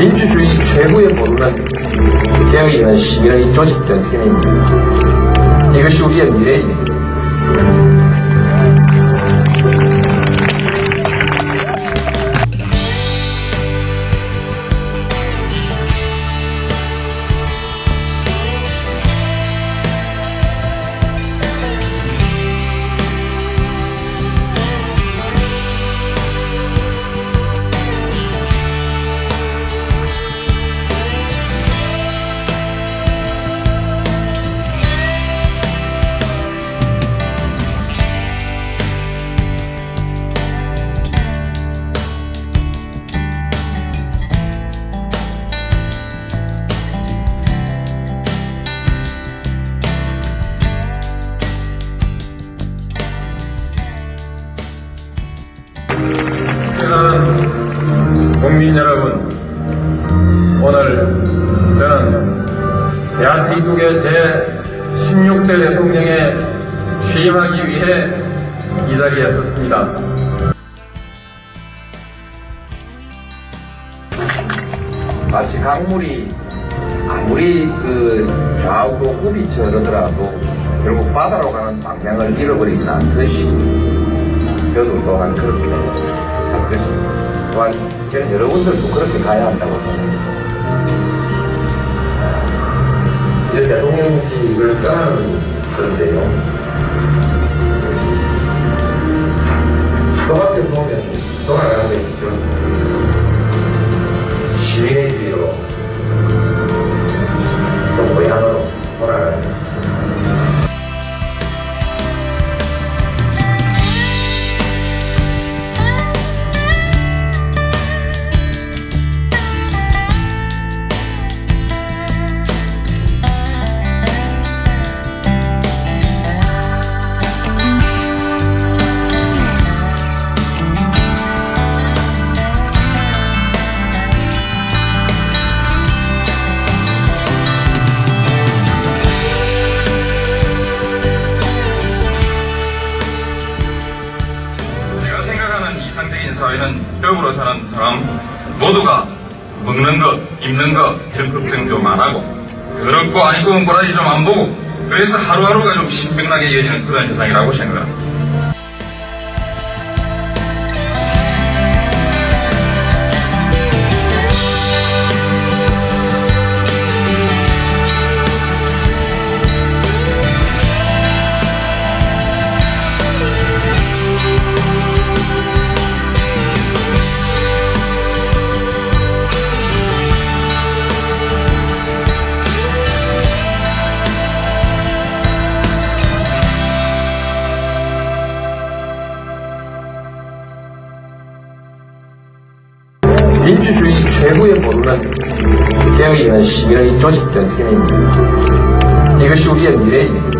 민주주의 최고의 본은 깨어있는 시민의 조직된 힘입니다. 이것이 우리의 미래입니다. 국민 여러분, 오늘 저는 대한민국의 제 16대 대통령에 취임하기 위해 이 자리에 섰습니다. 마치 강물이 아무리 그 좌우로 후비쳐 흐르더라도 결국 바다로 가는 방향을 잃어버리진 않듯이 저도 또한 그렇게 또한 저는 여러분들도 그렇게 가야 한다고 생각합니다. 이제 대통령직을 떠나는 그런데요. 저밖에 보면 돌아가는 게 있죠. 사회는 더불어 사는 사람 모두가 먹는 것, 입는 것 이런 걱정 좀 안 하고 더럽고 아니고 꼬라지 좀 안 보고 그래서 하루하루가 좀 신명나게 이어지는 그런 세상이라고 생각합니다. 민주주의 최고의 본은 깨어있는 시민의 조직된 힘입니다. 이것이 우리의 미래입니다.